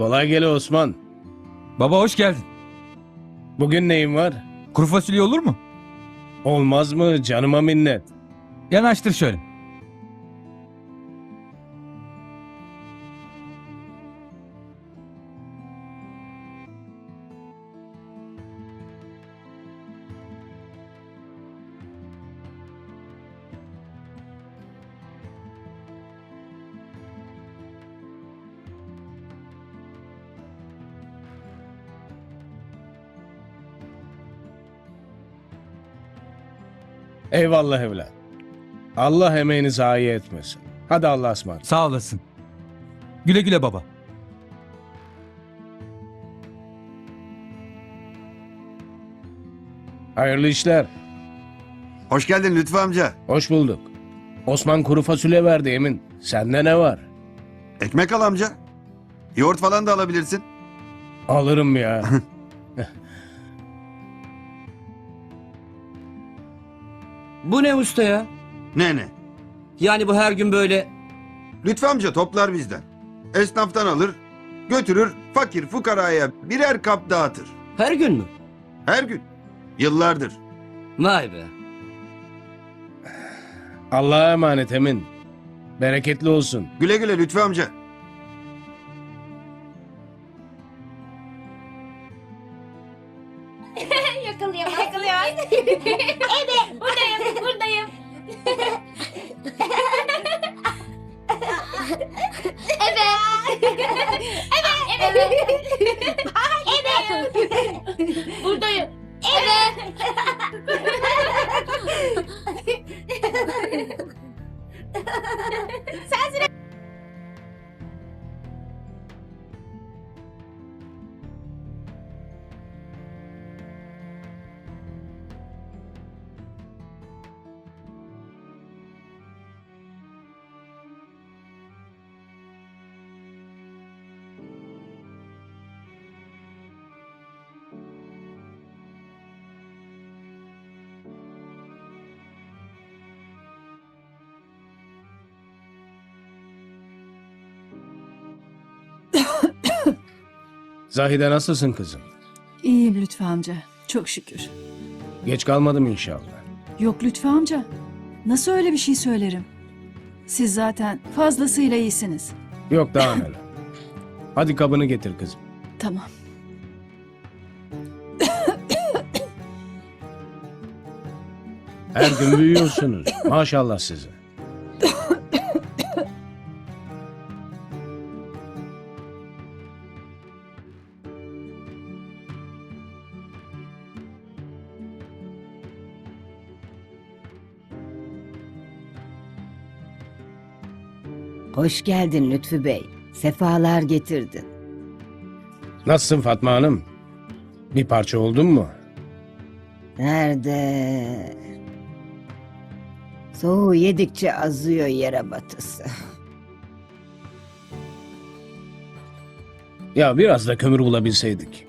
Kolay gele Osman. Baba hoş geldin. Bugün neyin var? Kuru fasulye olur mu? Olmaz mı canıma minnet. Yanaştır şöyle. Eyvallah evlat. Allah emeğini zayi etmesin. Hadi Allah'a ısmarladık. Sağ olasın. Güle güle baba. Hayırlı işler. Hoş geldin Lütfü amca. Hoş bulduk. Osman kuru fasulye verdi Emin. Sende ne var? Ekmek al amca. Yoğurt falan da alabilirsin. Alırım ya. Bu ne usta ya? Ne ne? Yani bu her gün böyle... Lütfü amca toplar bizden. Esnaftan alır, götürür, fakir fukaraya birer kap dağıtır. Her gün mü? Her gün. Yıllardır. Vay be. Allah'a emanet Emin. Bereketli olsun. Güle güle Lütfü amca. Evet. Evet. Buradayım. Evet. Sensin. Zahide nasılsın kızım? İyiyim Lütfü amca. Çok şükür. Geç kalmadım inşallah. Yok Lütfü amca. Nasıl öyle bir şey söylerim? Siz zaten fazlasıyla iyisiniz. Yok daha neler. Hadi kabını getir kızım. Tamam. Her gün büyüyorsunuz. Maşallah size. Hoş geldin Lütfü Bey. Sefalar getirdin. Nasılsın Fatma Hanım? Bir parça oldun mu? Nerede? Soğuğu yedikçe azıyor yere batısı. Ya biraz da kömür bulabilseydik.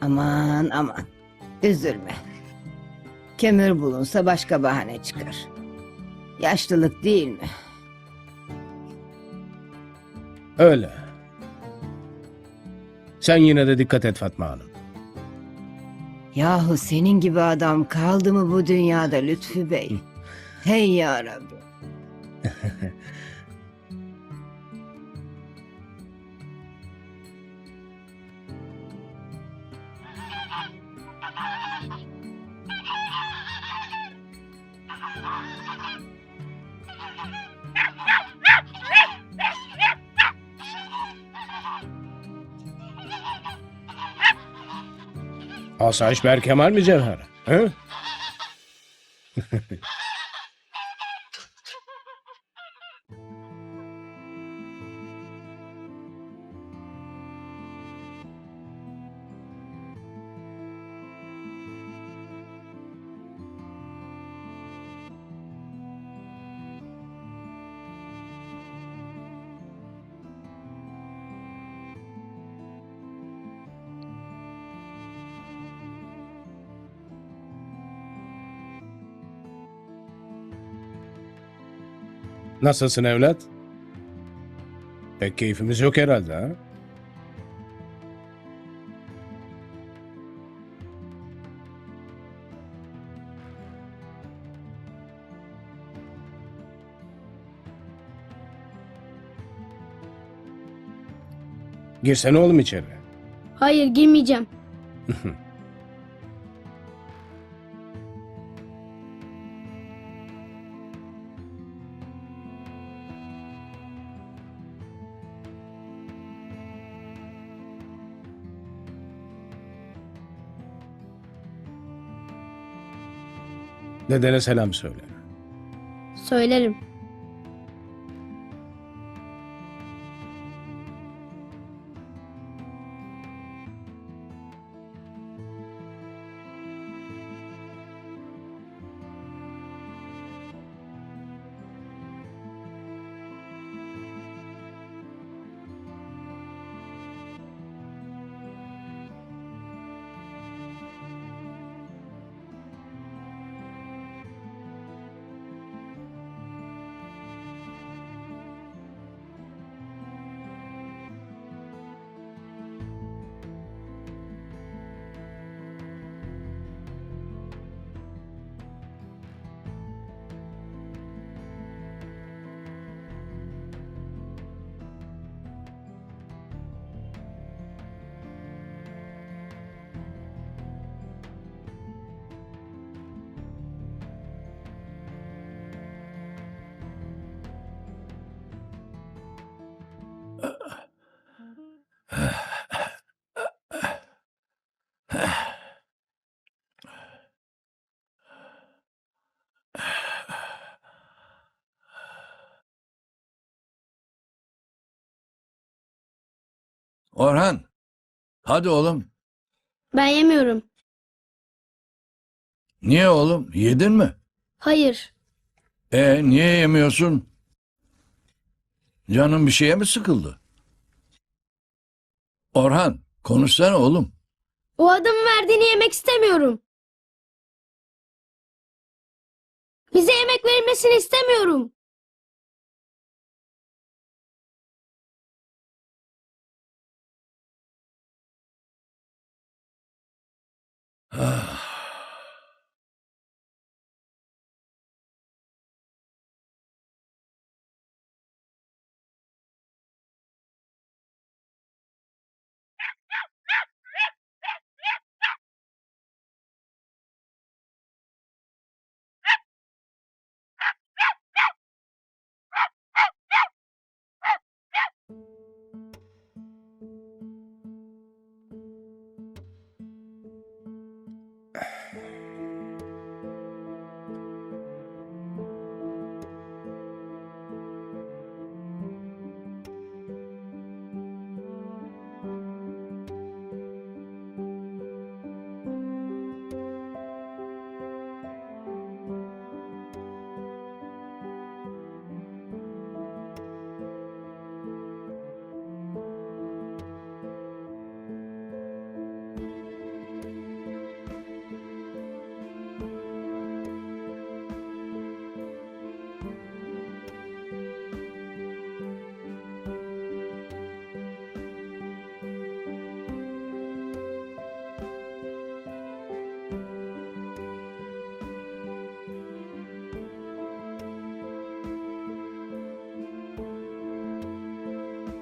Aman aman. Üzülme. Kömür bulunsa başka bahane çıkar. Yaşlılık değil mi? Öyle. Sen yine de dikkat et Fatma Hanım. Yahu senin gibi adam kaldı mı bu dünyada Lütfü Bey? Hey ya Rabbi. Asayiş Berkemal mi Cevher? He? Nasılsın evlat? Pek keyfimiz yok herhalde ha? Girsene oğlum içeri. Hayır girmeyeceğim. Dedene selam söyle. Söylerim. Orhan. Hadi oğlum. Ben yemiyorum. Niye oğlum? Yedin mi? Hayır. E niye yemiyorsun? Canın bir şeye mi sıkıldı? Orhan, konuşsana oğlum. O adamın verdiğini yemek istemiyorum. Bize yemek verilmesini istemiyorum. Uh,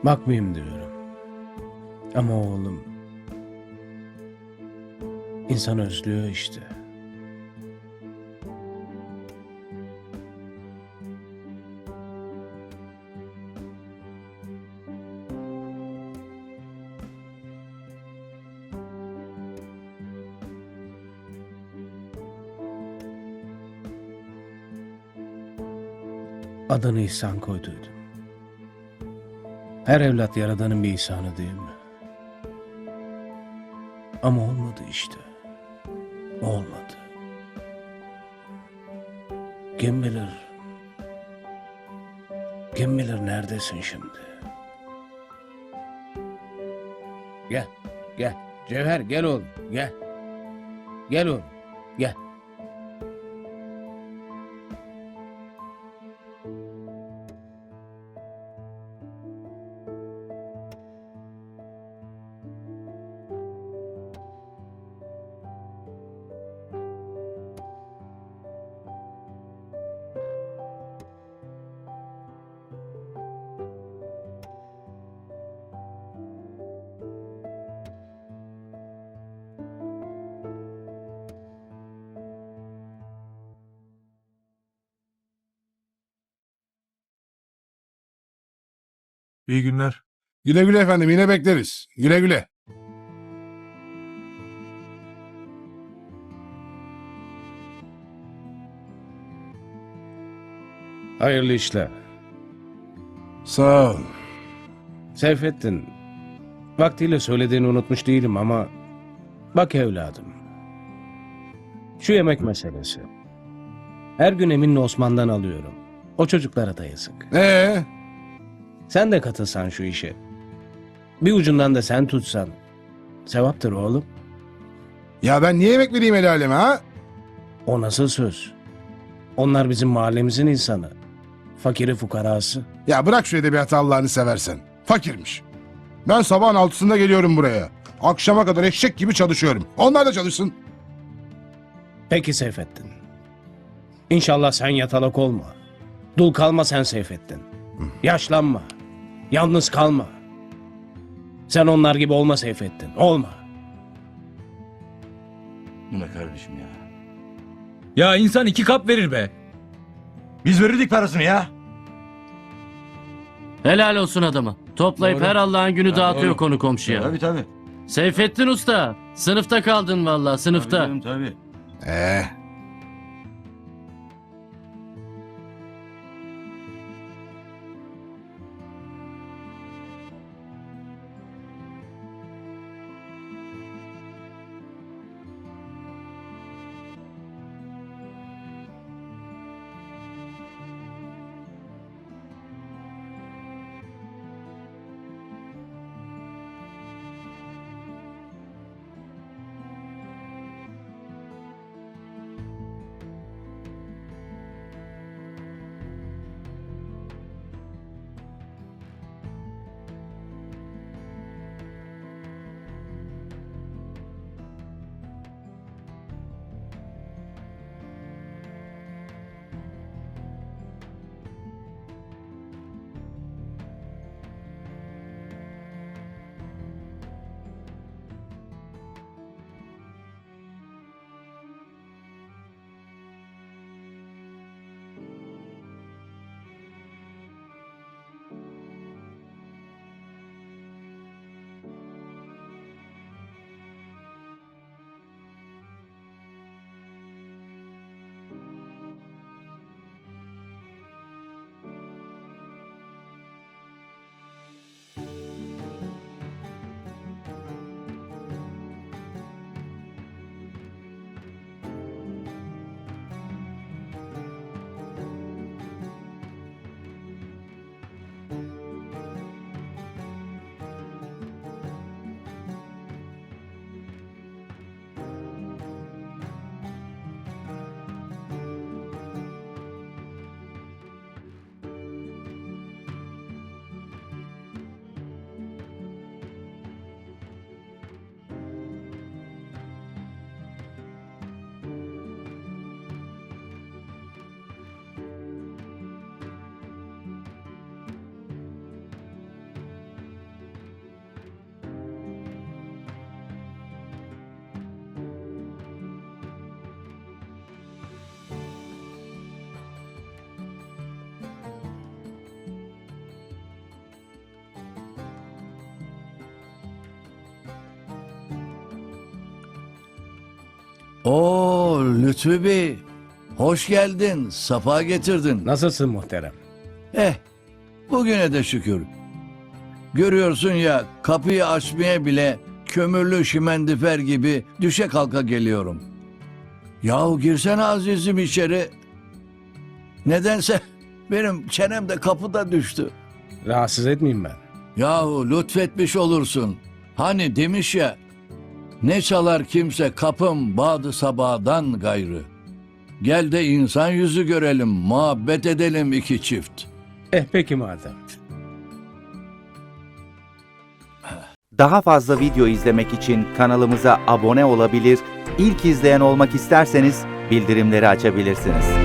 Bakmayayım diyorum. Ama oğlum... insan özlüyor işte. Adını İhsan koyduydum. Her evlat yaradanın bir ihsanı değil mi? Ama olmadı işte. Olmadı. Kim bilir? Kim bilir neredesin şimdi? Gel, gel. Cevher gel oğlum, gel. Gel oğlum, İyi günler. Güle güle efendim yine bekleriz. Güle güle. Hayırlı işler. Sağ ol. Seyfettin, vaktiyle söylediğini unutmuş değilim ama bak evladım. Şu yemek meselesi. Her gün Emin'le Osman'dan alıyorum. O çocuklara da yazık. Ee, Sen de katılsan şu işe. Bir ucundan da sen tutsan. Sevaptır oğlum. ya ben niye yemek vereyim el aleme ha? O nasıl söz? Onlar bizim mahallemizin insanı. Fakiri fukarası. Ya bırak şu edebiyatı Allah'ını seversen. Fakirmiş. Ben sabahın altısında geliyorum buraya. Akşama kadar eşek gibi çalışıyorum. Onlar da çalışsın. Peki Seyfettin. İnşallah sen yatalak olma. Dul kalma sen Seyfettin. Yaşlanma. Yalnız kalma. Sen onlar gibi olma Seyfettin. Olma. Bu ne kardeşim ya? Ya insan iki kap verir be. Biz verirdik parasını ya. Helal olsun adama. Toplayıp Doğru. her Allah'ın günü dağıtıyor konu komşuya. Tabii tabii. Seyfettin Usta. Sınıfta kaldın vallahi sınıfta. Tabii, canım, tabii. Ee, Oo Lütfü Bey. Hoş geldin. Safa getirdin. Nasılsın muhterem? Eh bugüne de şükür. Görüyorsun ya kapıyı açmaya bile kömürlü şimendifer gibi düşe kalka geliyorum. Yahu girsene azizim içeri. Nedense benim çenem de kapıda düştü. Rahatsız etmeyeyim ben. Yahu lütfetmiş olursun. Hani demiş ya, ne çalar kimse kapım bağdı sabahdan gayrı. Gel de insan yüzü görelim, muhabbet edelim iki çift. Eh peki madem. Daha fazla video izlemek için kanalımıza abone olabilir, ilk izleyen olmak isterseniz bildirimleri açabilirsiniz.